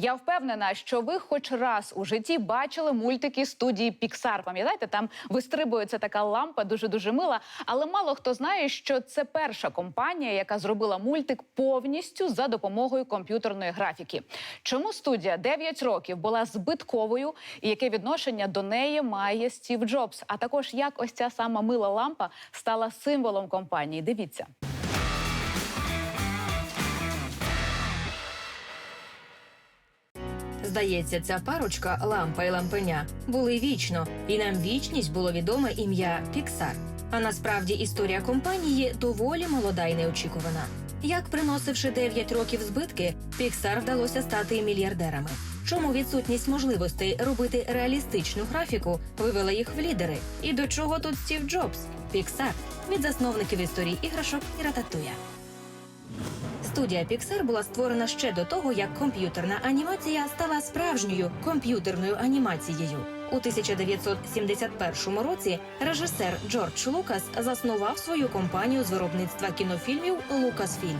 Я впевнена, що ви хоч раз у житті бачили мультики студії Pixar. Пам'ятаєте, там вистрибується така лампа, дуже дуже мила. Але мало хто знає, що це перша компанія, яка зробила мультик повністю за допомогою комп'ютерної графіки. Чому студія 9 років була збитковою, і яке відношення до неї має Стів Джобс? А також як ось ця сама мила лампа стала символом компанії? Дивіться. Здається, ця парочка лампа і лампеня були вічно, і нам вічність було відоме ім'я Піксар. А насправді історія компанії доволі молода і неочікувана. Як приносивши 9 років збитки, Піксар вдалося стати мільярдерами. Чому відсутність можливостей робити реалістичну графіку вивела їх в лідери? І до чого тут Стів Джобс? Піксар від засновників історії іграшок і рататуя. Студія Pixar була створена ще до того, як комп'ютерна анімація стала справжньою комп'ютерною анімацією. У 1971 році режисер Джордж Лукас заснував свою компанію з виробництва кінофільмів Lucasfilm.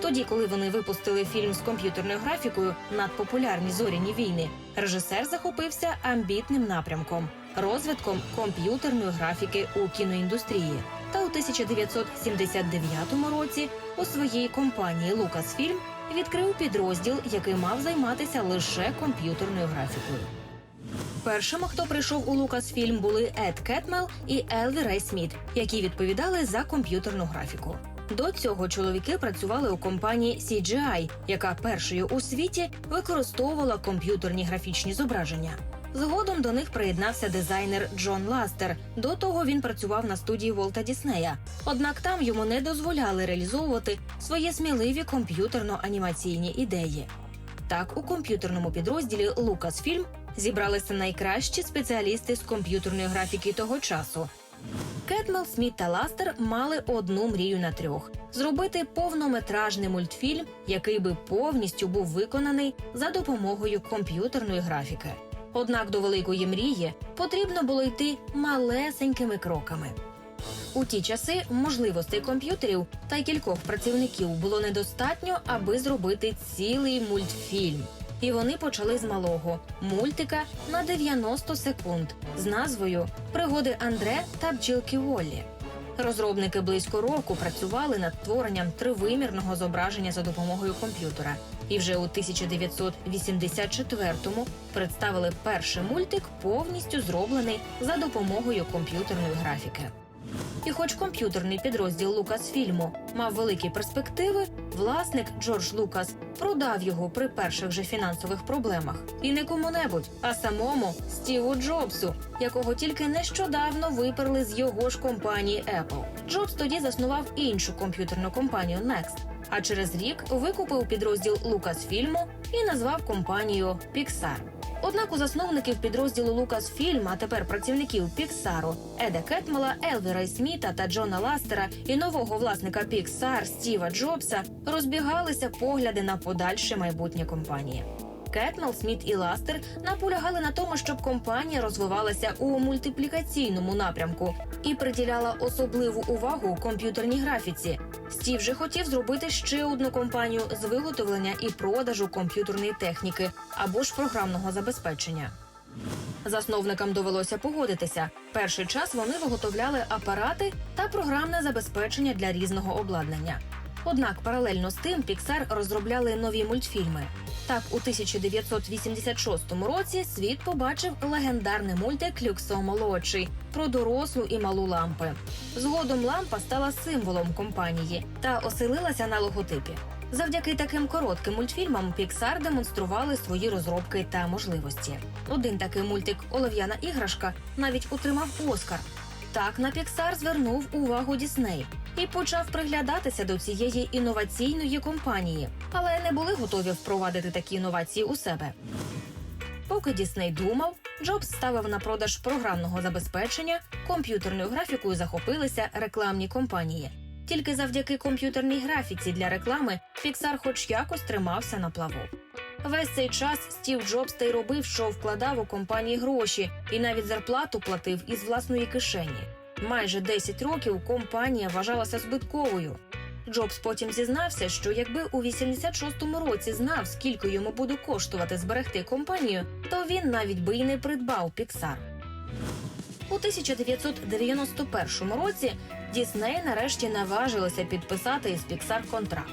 Тоді, коли вони випустили фільм з комп'ютерною графікою надпопулярні зоряні війни, режисер захопився амбітним напрямком розвитком комп'ютерної графіки у кіноіндустрії. Та у 1979 році у своїй компанії Lucasfilm відкрив підрозділ, який мав займатися лише комп'ютерною графікою. Першими, хто прийшов у Lucasfilm, були Ед Кетмел і Елві Рей Сміт, які відповідали за комп'ютерну графіку. До цього чоловіки працювали у компанії CGI, яка першою у світі використовувала комп'ютерні графічні зображення. Згодом до них приєднався дизайнер Джон Ластер. До того він працював на студії Волта Діснея. Однак там йому не дозволяли реалізовувати свої сміливі комп'ютерно-анімаційні ідеї. Так, у комп'ютерному підрозділі Lucasfilm зібралися найкращі спеціалісти з комп'ютерної графіки того часу. Кетмел, Сміт та Ластер мали одну мрію на трьох: зробити повнометражний мультфільм, який би повністю був виконаний за допомогою комп'ютерної графіки. Однак до великої мрії потрібно було йти малесенькими кроками. У ті часи можливостей комп'ютерів та кількох працівників було недостатньо, аби зробити цілий мультфільм. І вони почали з малого мультика на 90 секунд з назвою Пригоди Андре та бджілки Воллі. Розробники близько року працювали над творенням тривимірного зображення за допомогою комп'ютера. І вже у 1984-му представили перший мультик, повністю зроблений за допомогою комп'ютерної графіки. І хоч комп'ютерний підрозділ Лукасфільму мав великі перспективи, власник Джордж Лукас продав його при перших же фінансових проблемах. І не кому-небудь, а самому Стіву Джобсу, якого тільки нещодавно виперли з його ж компанії Apple. Джобс тоді заснував іншу комп'ютерну компанію Next, а через рік викупив підрозділ Лукасфільму і назвав компанію Pixar. Однак у засновників підрозділу Lucasfilm, а тепер працівників Піксару Еда Кетмела, Елвіра Сміта та Джона Ластера і нового власника Піксар Стіва Джобса розбігалися погляди на подальше майбутнє компанії. Кетмел, Сміт і Ластер наполягали на тому, щоб компанія розвивалася у мультиплікаційному напрямку і приділяла особливу увагу комп'ютерній графіці. Стів же хотів зробити ще одну компанію з виготовлення і продажу комп'ютерної техніки або ж програмного забезпечення. Засновникам довелося погодитися. Перший час вони виготовляли апарати та програмне забезпечення для різного обладнання. Однак паралельно з тим Pixar розробляли нові мультфільми. Так, у 1986 році світ побачив легендарний мультик Люксо молодший про дорослу і малу лампи. Згодом лампа стала символом компанії та оселилася на логотипі. Завдяки таким коротким мультфільмам Pixar демонстрували свої розробки та можливості. Один такий мультик Олов'яна іграшка навіть отримав Оскар. Так на Pixar звернув увагу Дісней і почав приглядатися до цієї інноваційної компанії, але не були готові впровадити такі інновації у себе. Поки Дісней думав, Джобс ставив на продаж програмного забезпечення, комп'ютерною графікою захопилися рекламні компанії. Тільки завдяки комп'ютерній графіці для реклами Pixar хоч якось тримався на плаву. Весь цей час Стів Джобс та й робив, що вкладав у компанії гроші, і навіть зарплату платив із власної кишені. Майже 10 років компанія вважалася збитковою. Джобс потім зізнався, що якби у 86-му році знав, скільки йому буде коштувати зберегти компанію, то він навіть би й не придбав Піксар. У 1991 році Дісней нарешті наважилося підписати із Pixar контракт.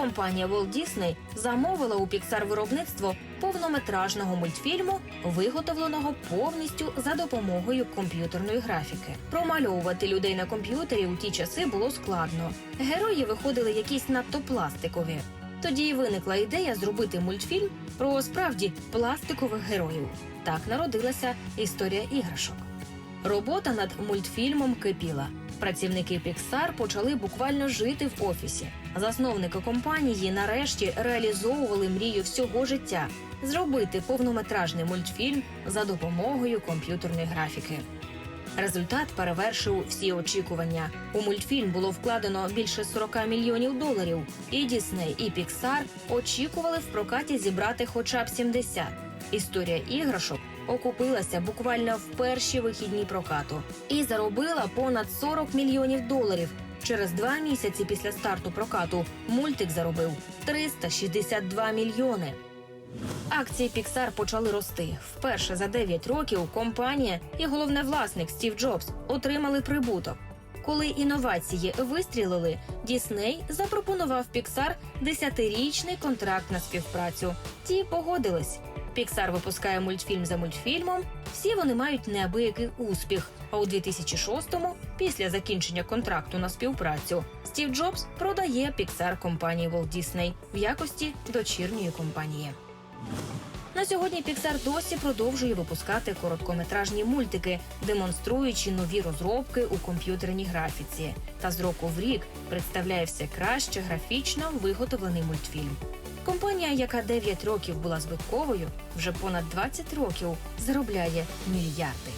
Компанія Walt Disney замовила у Pixar виробництво повнометражного мультфільму, виготовленого повністю за допомогою комп'ютерної графіки. Промальовувати людей на комп'ютері у ті часи було складно. Герої виходили якісь надто пластикові. Тоді й виникла ідея зробити мультфільм про справді пластикових героїв. Так народилася історія іграшок. Робота над мультфільмом кипіла. Працівники Pixar почали буквально жити в офісі. Засновники компанії нарешті реалізовували мрію всього життя зробити повнометражний мультфільм за допомогою комп'ютерної графіки. Результат перевершив всі очікування. У мультфільм було вкладено більше 40 мільйонів доларів, і Дісней, і Pixar очікували в прокаті зібрати хоча б 70. Історія іграшок окупилася буквально в перші вихідні прокату і заробила понад 40 мільйонів доларів. Через два місяці після старту прокату мультик заробив 362 мільйони. Акції Pixar почали рости. Вперше за 9 років компанія і головний власник Стів Джобс отримали прибуток. Коли інновації вистрілили, Дісней запропонував Pixar 10-річний контракт на співпрацю. Ті погодились. Pixar випускає мультфільм за мультфільмом. Всі вони мають неабиякий успіх. А у 2006-му, після закінчення контракту на співпрацю, Стів Джобс продає Pixar компанії Walt Disney в якості дочірньої компанії. На сьогодні Pixar досі продовжує випускати короткометражні мультики, демонструючи нові розробки у комп'ютерній графіці. Та з року в рік представляє все краще графічно виготовлений мультфільм. Компанія, яка 9 років була збитковою, вже понад 20 років заробляє мільярди.